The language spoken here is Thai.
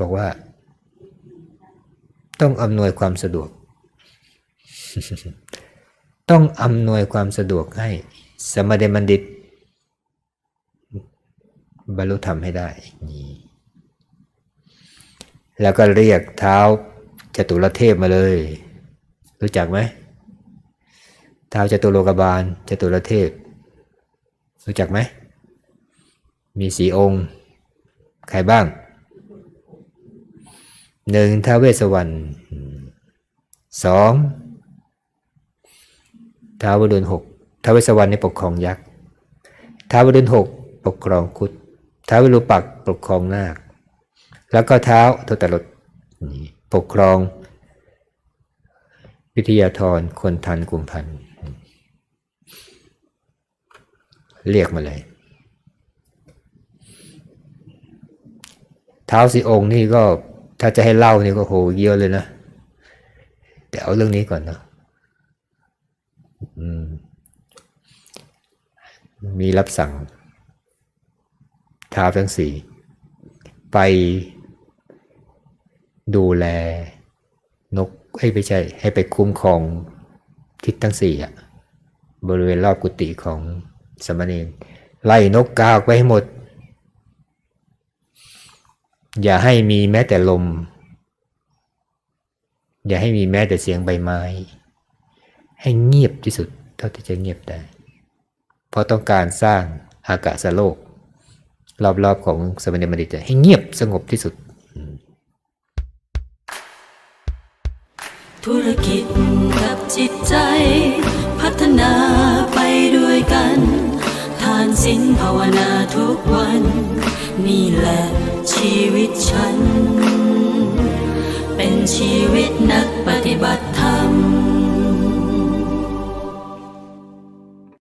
บอกว่า ต้องอำนวยความสะดวก ต้องอำนวยความสะดวกให้ สมเด็จบัณฑิต บรรลุธรรมให้ได้นี่แล้วก็เรียกเท้าจตุรเทพมาเลย รู้จักไหมเท้าจตุโลกบาลจตุรเทพ รู้จักไหม มีสีองค์ ใครบ้าง หนึ่งท้าเวสวรรณสองท้าวดุลหกท้าวเวสวรรณนี่ปกครองยักษ์ท้าวดุลหกปกครองคุดท้าวิรูปักปกครองนาค แล้วก็เท้าทตรถปกครอง วิทยาธรคนทันกุมพันเรียกมาเลยเท้าสีองค์นี่ก็ ถ้าจะให้เล่านี่ก็โหเยอะเลยนะ แต่เอาเรื่องนี้ก่อนเนะมีรับสั่งท้าทั้งสี่ไปดูแลนกให้ไม่ใช่ ให้ไปคุ้มครองทิศทั้งสี่อะบริเวณรอบกุฏิของสมณรไล่นกกาออกไปให้หมด อย่าให้มีแม้แต่ลม อย่าให้มีแม้แต่เสียงใบไม้ ให้เงียบที่สุดเท่าที่จะเงียบได้ เพราะต้องการสร้างอากาศโลก รอบๆของสมเด็จบัณฑิตให้เงียบสงบที่สุด ธุรกิจกับจิตใจ พัฒนาไปด้วยกัน ทานศีลภาวนาทุกวัน นี่แหละ ชีวิตฉัน เป็นชีวิตนักปฏิบัติธรรม